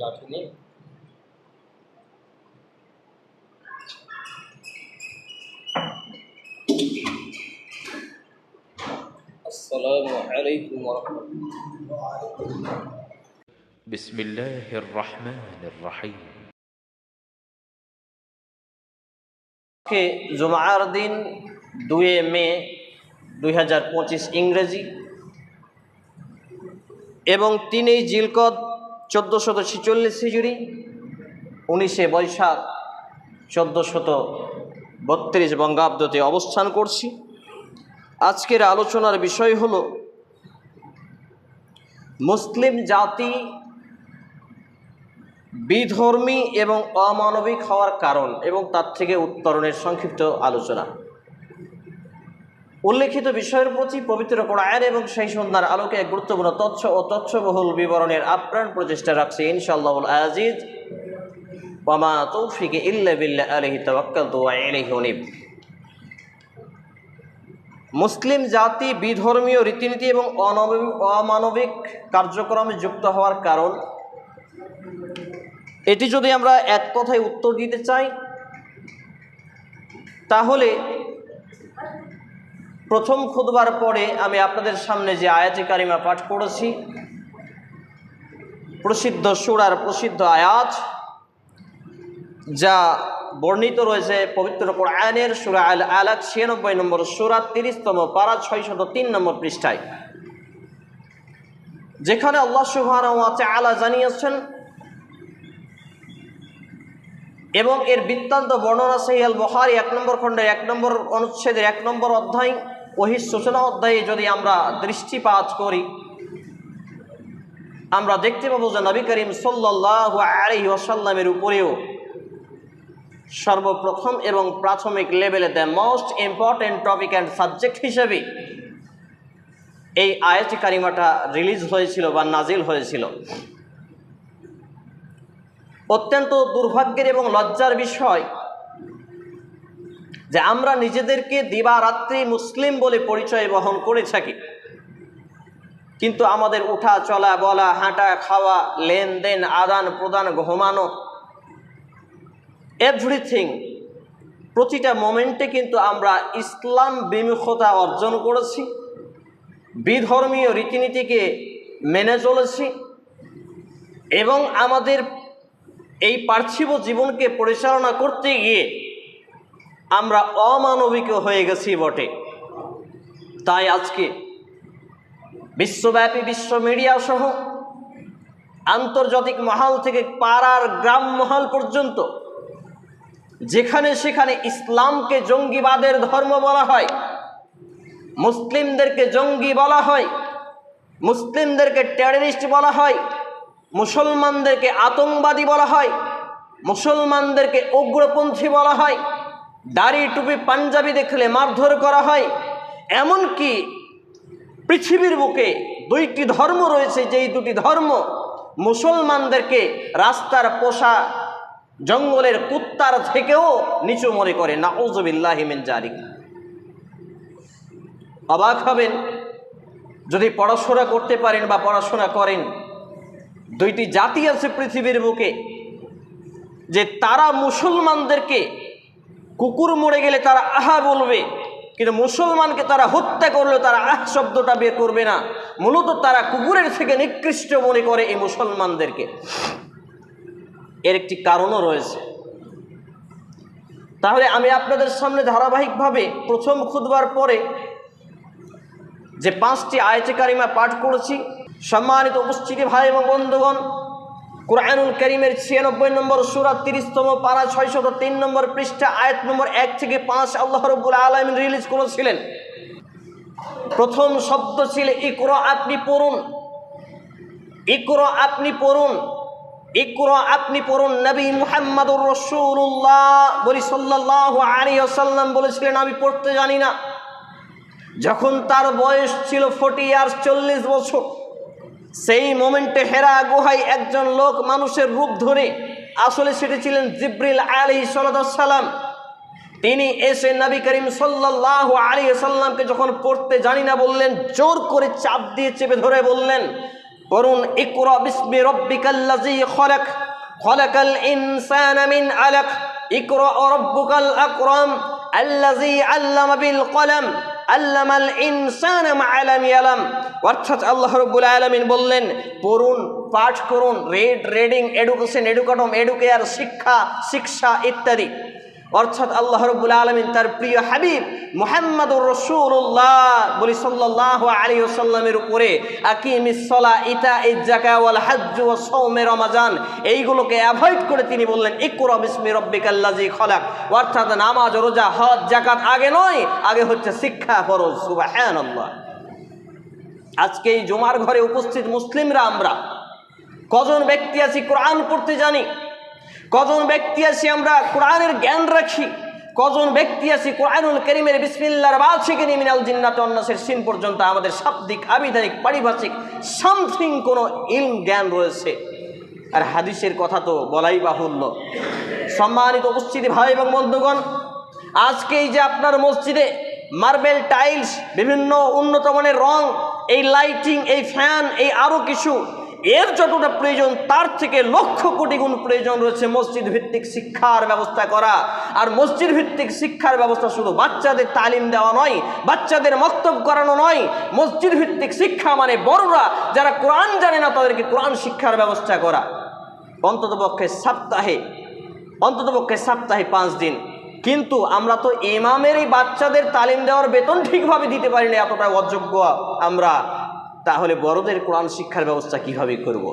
লাঠি নিয়ে আসসালামু আলাইকুম ওরহমতুল্লাহ بسم الله الرحمن الرحيم কে জুমার দিন দুয়ে মে দুই হাজার পঁচিশ ইংরেজি এবং তিনই জিলকদ চোদ্দোশত ছিচল্লিশ হিজুরি উনিশে বৈশাখ চোদ্দোশত বত্রিশ বঙ্গাব্দতে অবস্থান করছি। আজকের আলোচনার বিষয় হল, মুসলিম জাতি বিধর্মী এবং অমানবিক হওয়ার কারণ এবং তার থেকে উত্তরণের সংক্ষিপ্ত আলোচনা। উল্লেখিত বিষয়ের প্রতি পবিত্র কোরআন এবং সেই সন্ধ্যার আলোকে গুরুত্বপূর্ণ তথ্য ও তথ্যবহুল বিবরণের আপ্রাণ প্রচেষ্টা রাখছে ইনশাআল্লাহ আজিজ। ওয়ামা তৌফিকে ইল্লা ইলাইহি উনীব। মুসলিম জাতি বিধর্মীয় রীতিনীতি এবং অমানবিক কার্যক্রমে যুক্ত হওয়ার কারণ। এটি যদি আমরা এক কথায় উত্তর দিতে চাই, তাহলে প্রথম খুদবার পরে আমি আপনাদের সামনে যে আয়াতি কারিমা পাঠ করেছি, প্রসিদ্ধ সুরার প্রসিদ্ধ আয়াত, যা বর্ণিত রয়েছে পবিত্র কোরআনের সুরা আল আলাক ছিয়ানব্বই নম্বর সুরা, তিরিশতম পারা, ছয়শত তিন নম্বর পৃষ্ঠায়। যেখানে আল্লাহ সুহান আলা জানিয়েছেন, এবং এর বৃত্তান্ত বর্ণনা সেই আল বহারি এক নম্বর খণ্ডের এক নম্বর অনুচ্ছেদের এক নম্বর অধ্যায় ওহি সূচনা অধ্যায়ে যদি আমরা দৃষ্টিপাত করি, আমরা দেখতে পাবো যে নবী করিম সাল্লাহ আলহি ওয়াসাল্লামের উপরেও সর্বপ্রথম এবং প্রাথমিক লেভেলে the most important topic and subject হিসেবে এই আয়াতি কারিমাটা রিলিজ হয়েছিল বা নাজিল হয়েছিল। অত্যন্ত দুর্ভাগ্যের এবং লজ্জার বিষয় যে আমরা নিজেদেরকে দিবারাত্রি মুসলিম বলে পরিচয় বহন করে থাকি। কিন্তু আমাদের উঠা, চলা, বলা, হাঁটা, খাওয়া, লেনদেন, আদান প্রদান, ঘুমানো এভরিথিং প্রতিটা মোমেন্টে কিন্তু আমরা ইসলাম বিমুখতা অর্জন করেছি, বিধর্মীয় রীতিনীতিকে মেনে চলেছি এবং আমাদের এই পার্থিব জীবনকে পরিচালনা করতে গিয়ে আমরা অমানবিক হয়ে গেছি বটে। তাই আজকে বিশ্বব্যাপী বিশ্ব মিডিয়া সহ আন্তর্জাতিক মহল থেকে পাড়ার গ্রাম মহল পর্যন্ত যেখানে সেখানে ইসলামকে জঙ্গিবাদের ধর্ম বলা হয়, মুসলিমদেরকে জঙ্গি বলা হয়, মুসলিমদেরকে টেররিস্ট বলা হয়, মুসলমানদেরকে আতঙ্কবাদী বলা হয়, মুসলমানদেরকে উগ্রপন্থী বলা হয় দাড়ি টুপি পাঞ্জাবি দেখলে মারধর করা হয়। এমনকি পৃথিবীর বুকে দুইটি ধর্ম রয়েছে, যেই দুটি ধর্ম মুসলমানদেরকে রাস্তার পোষা, জঙ্গলের কুত্তার থেকেও নিচু মনে করে। না ওজবিল্লাহিমিন জারিক অবাক হবেন যদি পড়াশোনা করতে পারেন বা পড়াশোনা করেন। দুইটি জাতি আছে পৃথিবীর বুকে, যে তারা মুসলমানদেরকে কুকুর মরে গেলে তারা আহা বলবে, কিন্তু মুসলমানকে তারা হত্যা করলে তারা আহ শব্দটা বের করবে না। মূলত তারা কুকুরের থেকে নিকৃষ্ট মনে করে এই মুসলমানদেরকে। এর একটি কারণও রয়েছে। তাহলে আমি আপনাদের সামনে ধারাবাহিকভাবে প্রথম খুদবার পরে যে পাঁচটি আয়তে কারিমা পাঠ করেছি, সম্মানিত উপস্থিতি ভাই এবং বন্ধুগণ কোরআনুল করিমের ছিয়ানব্বই নম্বর সুরাত তিরিশতম পারা, ছয়শত তিন নম্বর পৃষ্ঠা, আয়াত নম্বর এক থেকে পাঁচ আল্লাহ রব্বুল আলম রিলিজ করেছিলেন। প্রথম শব্দ ছিল, ইকর আপনি পড়ুন। ইকর আপনি পড়ুন। ইকর আপনি পড়ুন, নবী মুহাম্মদুর রসুল্লাহ বলি সাল্লাহ আলী আসাল্লাম বলেছিলেন, আমি পড়তে জানি না। যখন তার বয়স ছিল ফোর্টি ইয়ার্স চল্লিশ বছর সেই মোমেন্টে হেরা গুহায় একজন লোক মানুষের রূপ ধরে আসলে সেটি ছিলেন জিব্রিল আলী সালাম তিনি এসে নবী করিম সাল্লাহ আলী সাল্লামকে যখন পড়তে জানি না বললেন, জোর করে চাপ দিয়ে চেপে ধরে বললেন, পড়ুন, ইকরা বিসমি আল্লাযী আল্লামা বিল কলম, আল্লামাল ইনসানা মা আলাম ইয়ালাম। অর্থাৎ আল্লাহ রাব্বুল আলমিন বললেন, পড়ুন, পাঠ করুন রেড রেডিং এডুকেশন এডুকাটম এডুকেয়ার শিক্ষা শিক্ষা ইত্যাদি। অর্থাৎ আল্লাহ রব্বুল আলমিন তার প্রিয় হাবিব মোহাম্মদুর রসুল্লাহ বলি সাল্লাহ আলী ওসাল্লামের উপরে আকিমিসলা ইতা ইজাকা ওয়াল হাজ্জু ও সৌমে রমাজান। এইগুলোকে অ্যাভয়েড করে তিনি বললেন, ইকুর বিসমি রব্বিকাল্লাজি খলাক। অর্থাৎ নামাজ, রোজা, হজ জাকাত আগে নয়, আগে হচ্ছে শিক্ষা ফরজ। আল্লাহ আজকে এই জুমার ঘরে উপস্থিত মুসলিমরা আমরা। কজন ব্যক্তি আছি কোরআন পড়তে জানি। কজন ব্যক্তি আছি আমরা কোরআনের জ্ঞান রাখি। কজন ব্যক্তি আছি কোরআনুল করিমের বিসমিল্লার বাদ থেকে নিমিনাল জিন্নাত অন্নাসের সিন পর্যন্ত আমাদের শাব্দিক, আবিধানিক, পারিভাষিক, সামথিং কোনো ইলম জ্ঞান রয়েছে। আর হাদিসের কথা তো বলাই বাহুল্য। সম্মানিত উপস্থিতি ভাই এবং বন্ধুগণ আজকে এই যে আপনার মসজিদে মার্বেল টাইলস, বিভিন্ন উন্নত মানের রং এই লাইটিং এই ফ্যান এই আরও কিছু। এর যতটা প্রয়োজন, তার থেকে লক্ষ কোটি গুণ প্রয়োজন রয়েছে মসজিদ ভিত্তিক শিক্ষার ব্যবস্থা করা। আর মসজিদ ভিত্তিক শিক্ষার ব্যবস্থা শুধু বাচ্চাদের তালিম দেওয়া নয়, বাচ্চাদের মক্তব করানো নয়। মসজিদ ভিত্তিক শিক্ষা মানে বড়রা যারা কোরআন জানে না, তাদেরকে কোরআন শিক্ষার ব্যবস্থা করা। অন্ততপক্ষে সপ্তাহে অন্ততপক্ষে সপ্তাহে পাঁচ দিন। কিন্তু আমরা তো ইমামের এই বাচ্চাদের তালিম দেওয়ার বেতন ঠিকভাবে দিতে পারি না, এতটা অযোগ্য আমরা তাহলে বড়দের কোরআন শিক্ষার ব্যবস্থা কীভাবে করব।